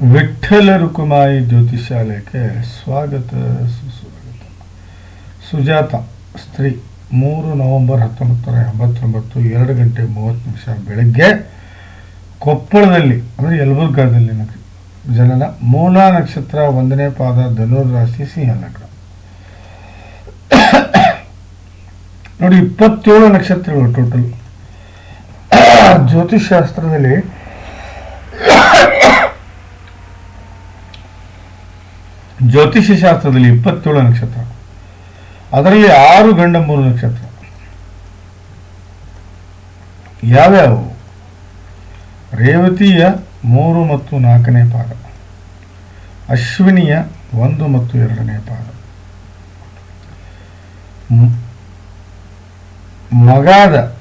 ವಿಠ್ಠಲ ರುಕುಮಾಯಿ ಜ್ಯೋತಿಷಾಲಯಕ್ಕೆ ಸ್ವಾಗತ ಸುಸ್ವಾಗತ. ಸುಜಾತ, ಸ್ತ್ರೀ, ಮೂರು ನವೆಂಬರ್ ಹತ್ತೊಂಬತ್ತು ಎಂಬತ್ತೊಂಬತ್ತು, ಎರಡು ಗಂಟೆ ಮೂವತ್ತು ನಿಮಿಷ ಬೆಳಗ್ಗೆ ಕೊಪ್ಪಳದಲ್ಲಿ, ಅಂದರೆ ಯಲಬುರ್ಗಾದಲ್ಲಿ ಜನನ ಮೂಲ ನಕ್ಷತ್ರ ಒಂದನೇ ಪಾದ ಧನುರ್ ರಾಶಿ ಸಿಂಹ ಲಗ್ನ ನೋಡಿ, ಇಪ್ಪತ್ತೇಳು ನಕ್ಷತ್ರಗಳು ಟೋಟಲ್. ಜ್ಯೋತಿಷಾಸ್ತ್ರದಲ್ಲಿ ಜ್ಯೋತಿಷ್ಯ ಶಾಸ್ತ್ರದಲ್ಲಿ ಇಪ್ಪತ್ತೇಳು ನಕ್ಷತ್ರ. ಅದರಲ್ಲಿ ಆರು ಗಂಡ, ಮೂರು ನಕ್ಷತ್ರ. ಯಾವ್ಯಾವು? ರೇವತಿಯ ಮೂರು ಮತ್ತು ನಾಲ್ಕನೇ ಪಾದ. ಅಶ್ವಿನಿಯ ಒಂದು ಮತ್ತು ಎರಡನೇ ಪಾದ. ಮಗಾದ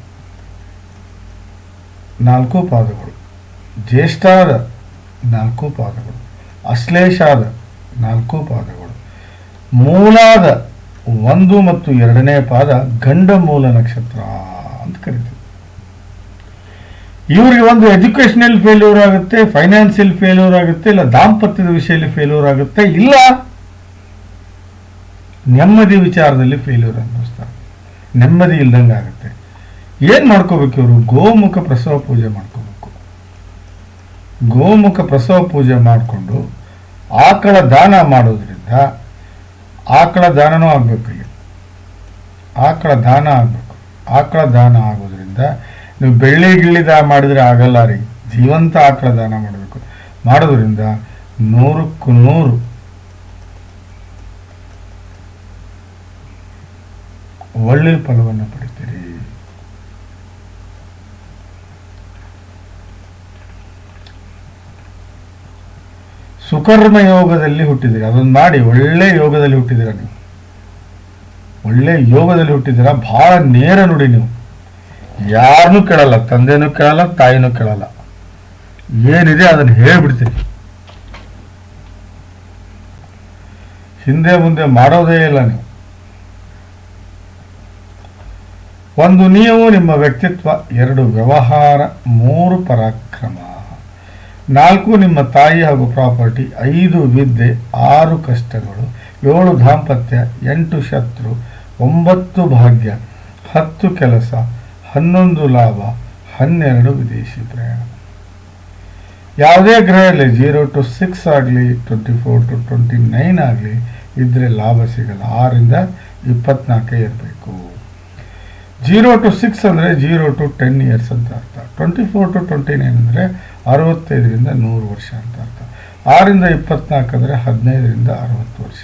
ನಾಲ್ಕು ಪಾದಗಳು. ಜ್ಯೇಷ್ಠಾದ ನಾಲ್ಕು ಪಾದಗಳು. ಅಶ್ಲೇಷಾದ ನಾಲ್ಕು ಪಾದಗಳು. ಮೂಲಾದ ಒಂದು ಮತ್ತು ಎರಡನೇ ಪಾದ ಗಂಡ ಮೂಲ ನಕ್ಷತ್ರ ಅಂತ ಕರಿತೀವಿ. ಇವರಿಗೆ ಒಂದು ಎಜುಕೇಶನಲ್ ಫೇಲ್ಯೂರ್ ಆಗುತ್ತೆ ಫೈನಾನ್ಸಿಯಲ್ ಫೇಲ್ಯೂರ್ ಆಗುತ್ತೆ, ಇಲ್ಲ ದಾಂಪತ್ಯದ ವಿಷಯದಲ್ಲಿ ಫೇಲ್ಯೂರ್ ಆಗುತ್ತೆ, ಇಲ್ಲ ನೆಮ್ಮದಿ ವಿಚಾರದಲ್ಲಿ ಫೇಲ್ಯೂರ್ ಅನ್ನಿಸ್ತಾರೆ ನೆಮ್ಮದಿ ಇಲ್ದಂಗೆ ಆಗುತ್ತೆ. ಏನು ಮಾಡ್ಕೋಬೇಕು ಇವರು? ಗೋಮುಖ ಪ್ರಸವ ಪೂಜೆ ಮಾಡ್ಕೋಬೇಕು. ಗೋಮುಖ ಪ್ರಸವ ಪೂಜೆ ಮಾಡಿಕೊಂಡು ಆಕಳ ದಾನ ಮಾಡೋದ್ರಿಂದ ಆಕಳ ದಾನನೂ ಆಗಬೇಕು ಇಲ್ಲಿ ಆಕಳ ದಾನ ಆಗಬೇಕು. ಆಕಳ ದಾನ ಆಗೋದ್ರಿಂದ ನೀವು ಬೆಳ್ಳಿ ಗಿಳ್ಳಿ ದಾನ ಮಾಡಿದ್ರೆ ಆಗಲ್ಲ ರೀ. ಜೀವಂತ ಆಕಳ ದಾನ ಮಾಡಬೇಕು. ಮಾಡೋದ್ರಿಂದ ನೂರಕ್ಕೂ ನೂರು ಒಳ್ಳೆಯ ಫಲವನ್ನು ಪಡಿತೀರಿ ಸುಕರ್ಮ ಯೋಗದಲ್ಲಿ ಹುಟ್ಟಿದಿರಿ. ಅದನ್ನು ಮಾಡಿ, ಒಳ್ಳೆ ಯೋಗದಲ್ಲಿ ಹುಟ್ಟಿದಿರ ನೀವು. ಒಳ್ಳೆ ಯೋಗದಲ್ಲಿ ಹುಟ್ಟಿದಿರ ಬಹಳ ನೇರ ನುಡಿ ನೀವು. ಯಾರನ್ನೂ ಕೇಳಲ್ಲ, ತಂದೆನೂ ಕೇಳಲ್ಲ, ತಾಯಿನೂ ಕೇಳಲ್ಲ. ಏನಿದೆ ಅದನ್ನು ಹೇಳ್ಬಿಡ್ತೀರಿ ಹಿಂದೆ ಮುಂದೆ ಮಾಡೋದೇ ಇಲ್ಲ ನೀವು. ಒಂದು ನೀವು ನಿಮ್ಮ ವ್ಯಕ್ತಿತ್ವ, ಎರಡು ವ್ಯವಹಾರ, ಮೂರು ಪರಾಕ್ರಮ. ನಾಲ್ಕು ನಿಮ್ಮ ತಾಯಿ ಹಾಗೂ ಪ್ರಾಪರ್ಟಿ, ಐದು ವಿದ್ಯೆ, ಆರು ಕಷ್ಟಗಳು, ಏಳು ದಾಂಪತ್ಯ, ಎಂಟು ಶತ್ರು, ಒಂಬತ್ತು ಭಾಗ್ಯ, ಹತ್ತು ಕೆಲಸ, ಹನ್ನೊಂದು ಲಾಭ, ಹನ್ನೆರಡು ವಿದೇಶಿ ಪ್ರಯಾಣ. ಯಾವುದೇ ಗ್ರಹ ಇರಲಿ ಜೀರೋ ಟು ಸಿಕ್ಸ್ ಆಗಲಿ, twenty four to twenty nine ಆಗಲಿ, ಇದ್ರೆ ಲಾಭ ಸಿಗಲ್ಲ. ಆರಿಂದ ಇಪ್ಪತ್ನಾಲ್ಕೇ ಇರಬೇಕು. ಜೀರೋ ಟು ಸಿಕ್ಸ್ ಅಂದರೆ ಜೀರೋ ಟು ಟೆನ್ ಇಯರ್ಸ್ ಅಂತ ಅರ್ಥ. Twenty four to twenty nine ಅಂದರೆ ಅರವತ್ತೈದರಿಂದ ನೂರು ವರ್ಷ ಅಂತ ಅರ್ಥ. ಆರಿಂದ ಇಪ್ಪತ್ನಾಲ್ಕು ಅಂದರೆ ಹದಿನೈದರಿಂದ ಅರವತ್ತು ವರ್ಷ.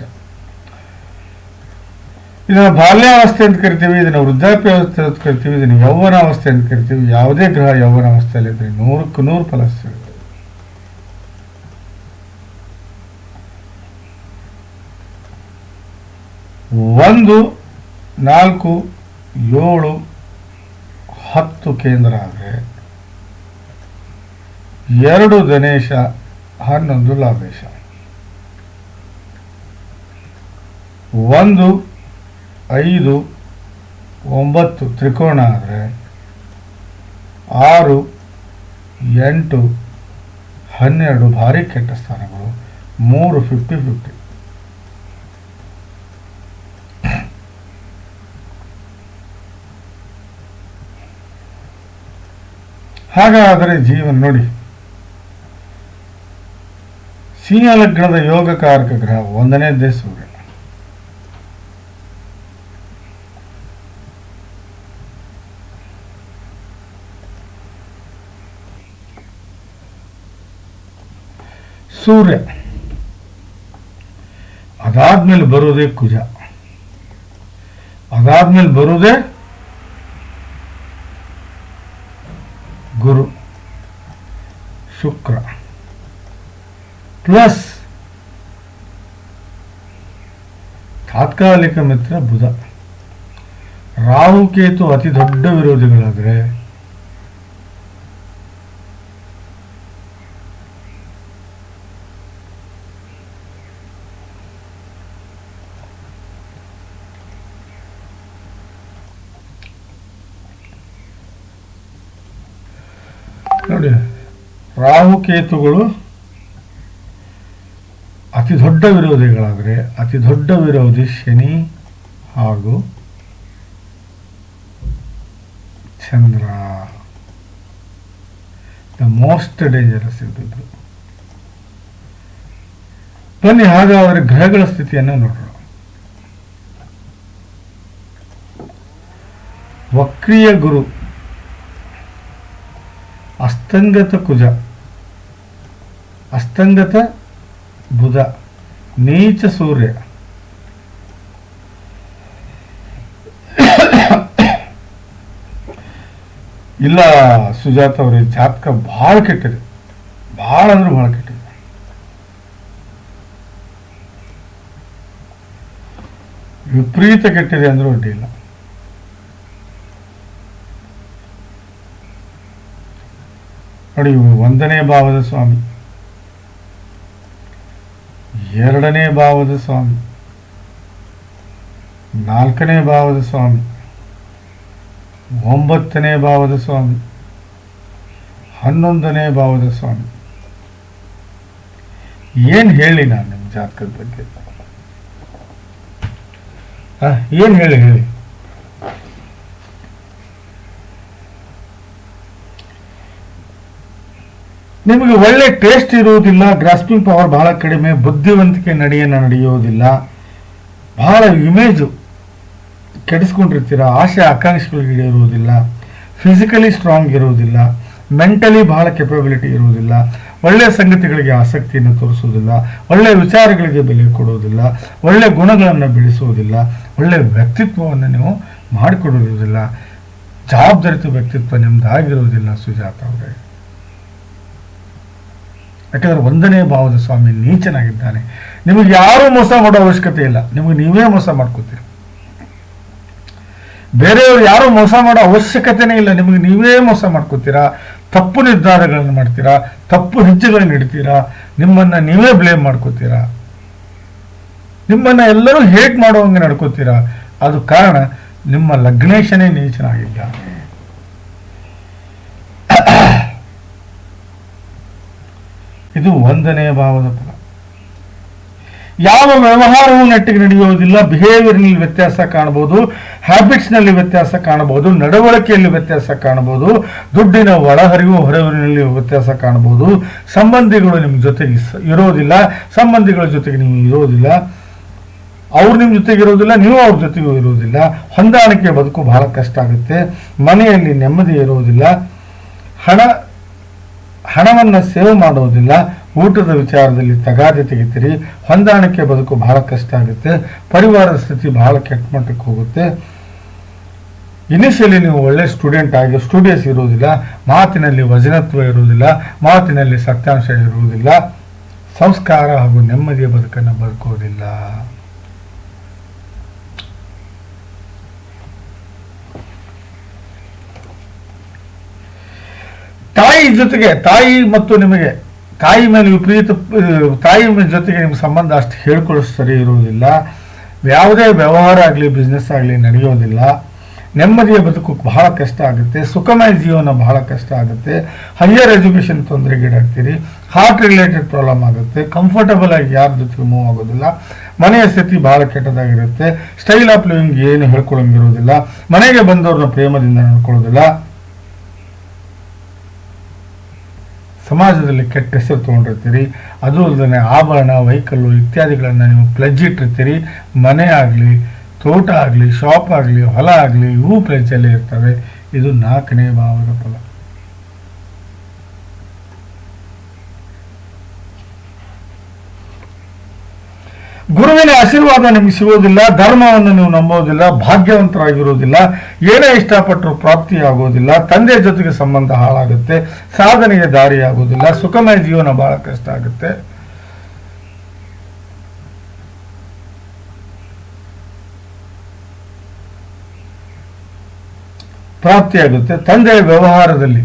ಇದನ್ನು ಬಾಲ್ಯಾವಸ್ಥೆ ಅಂತ ಕರಿತೀವಿ, ಇದನ್ನು ವೃದ್ಧಾಪ್ಯಾವಸ್ಥೆ ಅಂತ ಕರಿತೀವಿ, ಇದನ್ನು ಯೌವನಾವಸ್ಥೆ ಅಂತ ಕರಿತೀವಿ. ಯಾವುದೇ ಗ್ರಹ ಯೌವನಾವಸ್ಥೆಯಲ್ಲಿ ಇದ್ರೆ ನೂರಕ್ಕೂ ನೂರು ಫಲ ಸಿಗುತ್ತೆ. ಒಂದು, ನಾಲ್ಕು, ಏಳು, ಹತ್ತು ಕೇಂದ್ರ ಆದರೆ ಎರಡು ಗಣೇಶ, ಹನ್ನೊಂದು ಲಾಭೇಶ. ಒಂದು, ಐದು, ಒಂಬತ್ತು ತ್ರಿಕೋಣ ಆದರೆ ಆರು, ಎಂಟು, ಹನ್ನೆರಡು ಭಾರಿ ಕೆಟ್ಟ ಸ್ಥಾನಗಳು, ಮೂರು ಫಿಫ್ಟಿ ಫಿಫ್ಟಿ ಹಾಗಾದರೆ ಜೀವನ ನೋಡಿ. ಸಿಂಹ ಲಗ್ನದ ಯೋಗಕಾರಕ ಗ್ರಹ ಒಂದನೇದೇ ಸೂರ್ಯ. ಸೂರ್ಯ. ಅದಾದ್ಮೇಲೆ ಬರೋದೇ ಕುಜ. ಅದಾದ್ಮೇಲೆ ಬರೋದೇ ಗುರು. ಶುಕ್ರ. ಪ್ಲಸ್ ತಾತ್ಕಾಲಿಕ ಮಿತ್ರ ಬುಧ. ರಾಹು ಕೇತು ಅತಿ ದೊಡ್ಡ ವಿರೋಧಿಗಳಾದರೆ ನೋಡಿ ರಾಹುಕೇತುಗಳು ಅತಿ ದೊಡ್ಡ ವಿರೋಧಿಗಳಾದರೆ ಅತಿ ದೊಡ್ಡ ವಿರೋಧಿ ಶನಿ ಹಾಗೂ ಚಂದ್ರ. ದ ಮೋಸ್ಟ್ ಡೇಂಜರಸ್ ಇದ್ದಿದ್ದು ಬನ್ನಿ ಹಾಗಾದರೆ ಗ್ರಹಗಳ ಸ್ಥಿತಿಯನ್ನು ನೋಡೋಣ. ವಕ್ರಿಯ ಗುರು, ಅಸ್ತಂಗತ ಕುಜ, ಅಸ್ತಂಗತ ಬುಧ, ನೀಚ ಸೂರ್ಯ. ಇಲ್ಲ ಸುಜಾತ ಅವ್ರ, ಜಾತಕ ಬಹಳ ಕೆಟ್ಟಿದೆ. ಬಹಳ ಅಂದ್ರೆ ಭಾಳ ಕೆಟ್ಟಿದೆ. ವಿಪರೀತ ಕೆಟ್ಟಿದೆ ಅಂದ್ರೆ ಅಡ್ಡಿ ಇಲ್ಲ. ನೋಡಿ ಒಂದನೇ ಭಾವದ ಸ್ವಾಮಿ. ಎರಡನೇ ಭಾವದ ಸ್ವಾಮಿ. ನಾಲ್ಕನೇ ಭಾವದ ಸ್ವಾಮಿ. ಒಂಬತ್ತನೇ ಭಾವದ ಸ್ವಾಮಿ. ಹನ್ನೊಂದನೇ ಭಾವದ ಸ್ವಾಮಿ. ಏನು ಹೇಳಿ ನಾನು ನಿಮ್ಮ ಜಾತಕದ ಬಗ್ಗೆ? ಏನು ಹೇಳಿ ಹೇಳಿ? ನಿಮಗೆ ಒಳ್ಳೆ ಟೇಸ್ಟ್ ಇರುವುದಿಲ್ಲ ಗ್ರಾಸ್ಪಿಂಗ್ ಪವರ್ ಬಹಳ ಕಡಿಮೆ, ಬುದ್ಧಿವಂತಿಕೆ ನಡೆಯನ್ನು ನಡೆಯೋದಿಲ್ಲ. ಬಹಳ ಇಮೇಜು ಕೆಡಿಸ್ಕೊಂಡಿರ್ತೀರ, ಆಸೆ, ಆಕಾಂಕ್ಷೆಗಳಿಗೆ ಇರುವುದಿಲ್ಲ. ಫಿಸಿಕಲಿ ಸ್ಟ್ರಾಂಗ್ ಇರುವುದಿಲ್ಲ. ಮೆಂಟಲಿ ಬಹಳ ಕೆಪಬಿಲಿಟಿ ಇರುವುದಿಲ್ಲ. ಒಳ್ಳೆಯ ಸಂಗತಿಗಳಿಗೆ ಆಸಕ್ತಿಯನ್ನು ತೋರಿಸುವುದಿಲ್ಲ. ಒಳ್ಳೆಯ ವಿಚಾರಗಳಿಗೆ ಬೆಲೆ ಕೊಡುವುದಿಲ್ಲ. ಒಳ್ಳೆಯ ಗುಣಗಳನ್ನು ಬೆಳೆಸುವುದಿಲ್ಲ. ಒಳ್ಳೆಯ ವ್ಯಕ್ತಿತ್ವವನ್ನು ನೀವು ಮಾಡಿಕೊಡುವುದಿಲ್ಲ. ಜವಾಬ್ದಾರಿತ ವ್ಯಕ್ತಿತ್ವ ನಿಮ್ಮದಾಗಿರೋದಿಲ್ಲ ಸುಜಾತ ಅವರೇ. ಯಾಕಂದ್ರೆ ಒಂದನೇ ಭಾವದ ಸ್ವಾಮಿ ನೀಚನಾಗಿದ್ದಾನೆ. ನಿಮಗೆ ಯಾರು ಮೋಸ ಮಾಡೋ ಅವಶ್ಯಕತೆ ಇಲ್ಲ. ನಿಮಗೆ ನೀವೇ ಮೋಸ ಮಾಡ್ಕೋತೀರಿ. ಬೇರೆಯವರು ಯಾರು ಮೋಸ ಮಾಡೋ ಅವಶ್ಯಕತೆನೇ ಇಲ್ಲ. ನಿಮಗೆ ನೀವೇ ಮೋಸ ಮಾಡ್ಕೋತೀರಾ? ತಪ್ಪು ನಿರ್ಧಾರಗಳನ್ನು ಮಾಡ್ತೀರಾ? ತಪ್ಪು ಹೆಜ್ಜೆಗಳನ್ನು ಇಡ್ತೀರಾ? ನಿಮ್ಮನ್ನ ನೀವೇ ಬ್ಲೇಮ್ ಮಾಡ್ಕೋತೀರಾ? ನಿಮ್ಮನ್ನ ಎಲ್ಲರೂ ಹೇಟ್ ಮಾಡುವಂಗೆ ನಡ್ಕೋತೀರಾ? ಅದು ಕಾರಣ ನಿಮ್ಮ ಲಗ್ನೇಶನೇ ನೀಚನಾಗಿದ್ದಾನೆ. ಇದು ಒಂದನೇ ಭಾವದ ಫಲ. ಯಾವ ವ್ಯವಹಾರವೂ ನೆಟ್ಟಿಗೆ ನಡೆಯುವುದಿಲ್ಲ ಬಿಹೇವಿಯರ್ನಲ್ಲಿ ವ್ಯತ್ಯಾಸ ಕಾಣಬಹುದು ಹ್ಯಾಬಿಟ್ಸ್ನಲ್ಲಿ ವ್ಯತ್ಯಾಸ ಕಾಣಬಹುದು, ನಡವಳಿಕೆಯಲ್ಲಿ ವ್ಯತ್ಯಾಸ ಕಾಣಬಹುದು, ದುಡ್ಡಿನ ಒಳಹರಿವು ಹೊರಹರಿವಿನಲ್ಲಿ ವ್ಯತ್ಯಾಸ ಕಾಣಬಹುದು, ಸಂಬಂಧಿಗಳು ನಿಮ್ಮ ಜೊತೆಗೆ ಇರೋದಿಲ್ಲ, ಸಂಬಂಧಿಗಳ ಜೊತೆಗೆ ನೀವು ಇರೋದಿಲ್ಲ, ಅವ್ರು ನಿಮ್ಮ ಜೊತೆಗೆ ಇರೋದಿಲ್ಲ, ನೀವು ಅವ್ರ ಜೊತೆಗೂ ಇರೋದಿಲ್ಲ, ಹೊಂದಾಣಿಕೆ ಬದುಕು ಬಹಳ ಕಷ್ಟ ಆಗುತ್ತೆ, ಮನೆಯಲ್ಲಿ ನೆಮ್ಮದಿ ಇರುವುದಿಲ್ಲ ಹಣ ಹಣವನ್ನು ಸೇವ್ ಮಾಡೋದಿಲ್ಲ ಊಟದ ವಿಚಾರದಲ್ಲಿ ತಗಾದೆ ತೆಗಿತೀರಿ. ಹೊಂದಾಣಿಕೆ ಬದುಕು ಬಹಳ ಕಷ್ಟ ಆಗುತ್ತೆ. ಪರಿವಾರದ ಸ್ಥಿತಿ ಬಹಳ ಕೆಟ್ಟ ಮಟ್ಟಕ್ಕೆ ಹೋಗುತ್ತೆ. ಇನಿಷಿಯಲಿ ನೀವು ಒಳ್ಳೆ ಸ್ಟೂಡೆಂಟ್ ಆಗಿ ಸ್ಟೂಡಿಯಸ್ ಇರುವುದಿಲ್ಲ. ಮಾತಿನಲ್ಲಿ ವಜನತ್ವ ಇರುವುದಿಲ್ಲ. ಮಾತಿನಲ್ಲಿ ಸತ್ಯಾಂಶ ಇರುವುದಿಲ್ಲ. ಸಂಸ್ಕಾರ ಹಾಗೂ ನೆಮ್ಮದಿಯ ಬದುಕನ್ನು ಬದುಕುವುದಿಲ್ಲ. ತಾಯಿ ಜೊತೆಗೆ, ತಾಯಿ ಮತ್ತು ನಿಮಗೆ, ತಾಯಿ ಮೇಲೆ ವಿಪರೀತ, ತಾಯಿ ಜೊತೆಗೆ ನಿಮ್ಮ ಸಂಬಂಧ ಅಷ್ಟು ಹೇಳ್ಕೊಳ್ಳೋ ಸರಿ ಇರುವುದಿಲ್ಲ ಯಾವುದೇ ವ್ಯವಹಾರ ಆಗಲಿ ಬಿಸ್ನೆಸ್ ಆಗಲಿ ನಡೆಯೋದಿಲ್ಲ. ನೆಮ್ಮದಿಯ ಬದುಕು ಬಹಳ ಕಷ್ಟ ಆಗುತ್ತೆ. ಸುಖಮಯ ಜೀವನ ಬಹಳ ಕಷ್ಟ ಆಗುತ್ತೆ. ಹೈಯರ್ ಎಜುಕೇಷನ್ ತೊಂದರೆಗೀಡಾಗ್ತೀರಿ ಹಾರ್ಟ್ ರಿಲೇಟೆಡ್ ಪ್ರಾಬ್ಲಮ್ ಆಗುತ್ತೆ. ಕಂಫರ್ಟಬಲ್ ಆಗಿ ಯಾರ ಜೊತೆಗೆ ಮೂವ್ ಆಗೋದಿಲ್ಲ. ಮನೆಯ ಸ್ಥಿತಿ ಬಹಳ ಕೆಟ್ಟದಾಗಿರುತ್ತೆ. ಸ್ಟೈಲ್ ಆಫ್ ಲಿವಿಂಗ್ ಏನು ಹೇಳ್ಕೊಳ್ಳೋಂಗಿರೋದಿಲ್ಲ ಮನೆಗೆ ಬಂದವ್ರನ್ನ ಪ್ರೇಮದಿಂದ ನೋಡ್ಕೊಳ್ಳೋದಿಲ್ಲ. ಸಮಾಜದಲ್ಲಿ ಕೆಟ್ಟ ಹೆಸರು ತೊಗೊಂಡಿರ್ತೀರಿ, ಅದು ಅಲ್ಲದೆ ಆಭರಣ ವೆಹಿಕಲ್ಲು ಇತ್ಯಾದಿಗಳನ್ನು ನೀವು ಪ್ಲೆಜ್ ಇಟ್ಟಿರ್ತೀರಿ. ಮನೆ ಆಗಲಿ, ತೋಟ ಆಗಲಿ ಶಾಪ್ ಆಗಲಿ, ಹೊಲ ಆಗಲಿ, ಇವು ಪ್ಲೆಜ್ಜಲ್ಲಿ ಇರ್ತವೆ. ಇದು ನಾಲ್ಕನೇ ಭಾವದ ಫಲ. ಗುರುವಿನ ಆಶೀರ್ವಾದ ನಿಮಗೆ ಸಿಗೋದಿಲ್ಲ, ಧರ್ಮವನ್ನು ನೀವು ನಂಬೋದಿಲ್ಲ, ಭಾಗ್ಯವಂತರಾಗಿರೋದಿಲ್ಲ, ಏನೇ ಇಷ್ಟಪಟ್ಟರು ಪ್ರಾಪ್ತಿಯಾಗೋದಿಲ್ಲ ತಂದೆ ಜೊತೆಗೆ ಸಂಬಂಧ ಹಾಳಾಗುತ್ತೆ, ಸಾಧನೆಗೆ ದಾರಿಯಾಗೋದಿಲ್ಲ, ಸುಖಮಯ ಜೀವನ ಬಹಳ ಕಷ್ಟ ಆಗುತ್ತೆ. ಪ್ರಾಪ್ತಿಯಾಗುತ್ತೆ. ತಂದೆಯ ವ್ಯವಹಾರದಲ್ಲಿ